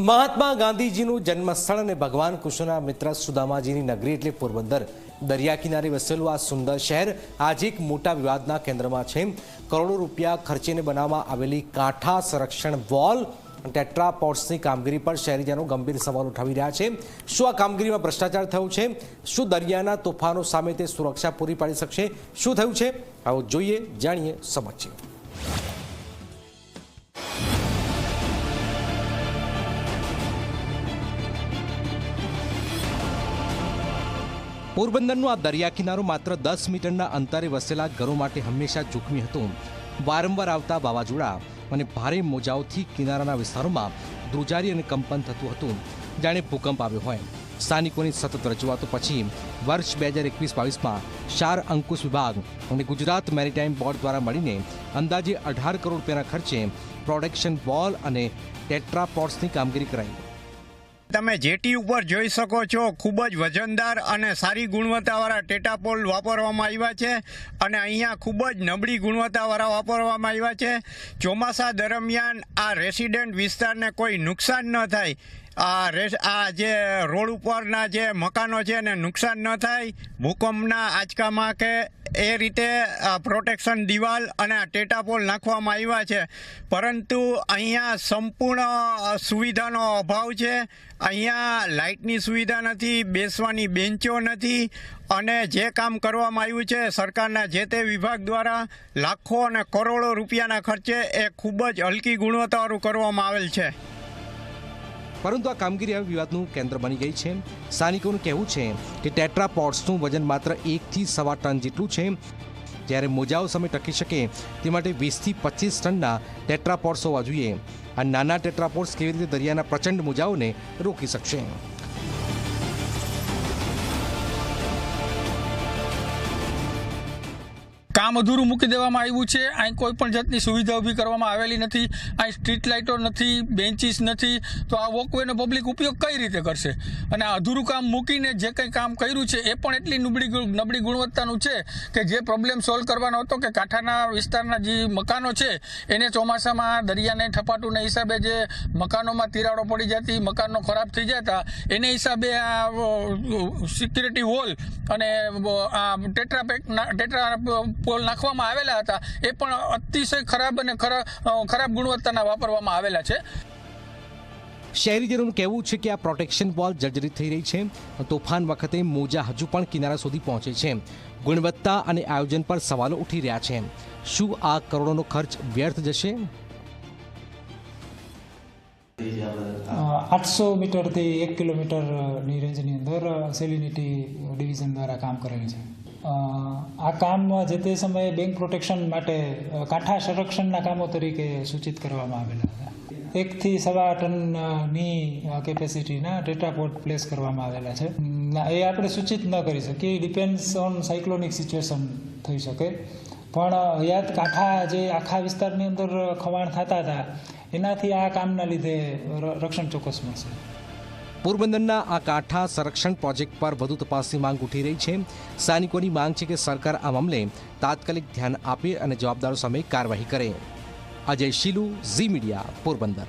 મહાત્મા ગાંધીજીનું જન્મસ્થળ અને ભગવાન કૃષ્ણના મિત્ર સુદામાજીની નગરી એટલે પોરબંદર. દરિયા કિનારે વસેલું આ સુંદર શહેર આજે એક મોટા વિવાદના કેન્દ્રમાં છે. કરોડો રૂપિયા ખર્ચીને બનાવવામાં આવેલી કાંઠા સંરક્ષણ વોલ ટેટ્રા પોર્ટ્સની કામગીરી પર શહેરીજનો ગંભીર સવાલ ઉઠાવી રહ્યા છે. શું આ કામગીરીમાં ભ્રષ્ટાચાર થયો છે? શું દરિયાના તોફાનો સામે તે સુરક્ષા પૂરી પાડી શકશે? શું થયું છે? આવો જોઈએ, જાણીએ સમજીએ. પોરબંદરનું આ દરિયા કિનારો માત્ર દસ મીટરના અંતરે વસેલા ઘરો માટે હંમેશા જોખમી હતું. વારંવાર આવતા વાવાઝોડા અને ભારે મોજાઓથી કિનારાના વિસ્તારોમાં ધ્રુજારી અને કંપન થતું હતું. જાણે ભૂકંપ આવ્યો હોય. સ્થાનિકોની સતત રજૂઆતો પછી વર્ષ બે હજાર એકવીસ બાવીસમાં શાર અંકુશ વિભાગ અને ગુજરાત મેરીટાઈમ બોર્ડ દ્વારા મળીને અંદાજે અઢાર કરોડ રૂપિયાના ખર્ચે પ્રોડક્શન વોલ અને ટેટ્રાપોર્ટ્સની કામગીરી કરાઈ. તમે જેટી ઉપર જોઈ શકો છો, ખૂબ જ વજનદાર અને સારી ગુણવત્તાવાળા ટેટાપોલ વાપરવામાં આવ્યા છે અને અહીંયા ખૂબ જ નબળી ગુણવત્તાવાળા વાપરવામાં આવ્યા છે. ચોમાસા દરમિયાન આ રેસિડેન્ટ વિસ્તારને કોઈ નુકસાન ન થાય. આ રેસ, આ જે રોડ ઉપરના જે મકાનો છે એને નુકસાન ન થાય. ભૂકંપના આંચકામાં કે એ રીતે પ્રોટેક્શન દિવાલ અને ટેટાપોલ નાખવામાં આવ્યા છે. પરંતુ અહીંયા સંપૂર્ણ સુવિધાનો અભાવ છે. અહીંયા લાઇટની સુવિધા નથી, બેસવાની બેન્ચો નથી અને જે કામ કરવામાં આવ્યું છે સરકારના જે તે વિભાગ દ્વારા લાખો અને કરોડો રૂપિયાના ખર્ચે એ ખૂબ જ હલકી ગુણવત્તાવાળું કરવામાં આવેલ છે. પરંતુ આ કામગીરી હવે વિવાદનું કેન્દ્ર બની ગઈ છે. સ્થાનિકોનું કહેવું છે કે ટેટ્રા પોટ્સનું વજન માત્ર એકથી સવા ટન જેટલું છે. જ્યારે મોજાઓ સામે ટકી શકે તે માટે વીસથી પચીસ ટનના ટેટ્રાપોર્ટ્સ હોવા જોઈએ. આ નાના ટેટ્રાપોર્ટ્સ કેવી રીતે દરિયાના પ્રચંડ મોજાઓને રોકી શકશે? કામ અધૂરું મૂકી દેવામાં આવ્યું છે. અહીં કોઈ પણ જાતની સુવિધા ઊભી કરવામાં આવેલી નથી. અહીં સ્ટ્રીટ લાઇટો નથી, બેન્ચીસ નથી. તો આ વોકવેનો પબ્લિક ઉપયોગ કઈ રીતે કરશે? અને આ અધૂરું કામ મૂકીને જે કંઈ કામ કર્યું છે, એ પણ એટલી નબળી નબળી ગુણવત્તાનું છે કે જે પ્રોબ્લેમ સોલ્વ કરવાનો હતો કે કાંઠાના વિસ્તારના જે મકાનો છે, એને ચોમાસામાં દરિયાને ઠપાટુના હિસાબે જે મકાનોમાં તિરાડો પડી જતી, મકાનો ખરાબ થઈ જતા, એને હિસાબે આ સિક્યુરિટી વોલ અને આ ટેટ્રાપેક ટેટ્રા પોલ નાખવામાં આવેલા હતા એ પણ અતિશય ખરાબ અને ખરા- ખરાબ ગુણવત્તાના વાપરવામાં આવેલા છે. શહેરીજનોનું કહેવું છે કે આ પ્રોટેક્શન બોલ જર્જરિત થઈ રહી છે. તોફાન વખતે મોજા હજુ પણ કિનારા સુધી પહોંચે છે. ગુણવત્તા અને આયોજન પર સવાલો ઉઠી રહ્યા છે. શું આ કરોડોનો ખર્ચ વ્યર્થ જશે? આઠસો મીટરથી એક કિલોમીટરની રેન્જની અંદર સેલિનિટી ડિવિઝન દ્વારા કામ કરેલ છે. આ કામ જે તે સમયે બેંક પ્રોટેક્શન માટે કાંઠા સંરક્ષણના કામો તરીકે સૂચિત કરવામાં આવેલા હતા. એકથી સવા ટનની કેપેસિટીના ડેટાપોર્ટ પ્લેસ કરવામાં આવેલા છે. એ આપણે સૂચિત ન કરી શકીએ. ડિપેન્ડ્સ ઓન સાયક્લોનિક સિચ્યુએશન થઈ શકે. પણ યાદ કાંઠા જે આખા વિસ્તારની અંદર ખવાણ થતા હતા, એનાથી આ કામના લીધે રક્ષણ ચોક્કસ મળશે. પોરબંદરના આ કાંઠા સંરક્ષણ પ્રોજેક્ટ પર વધુ તપાસની માંગ ઉઠી રહી છે. સ્થાનિકોની માંગ છે કે સરકાર આ મામલે તાત્કાલિક ધ્યાન આપે અને જવાબદારો સામે કાર્યવાહી કરે. અજય શીલુ, ઝી મીડિયા, પોરબંદર.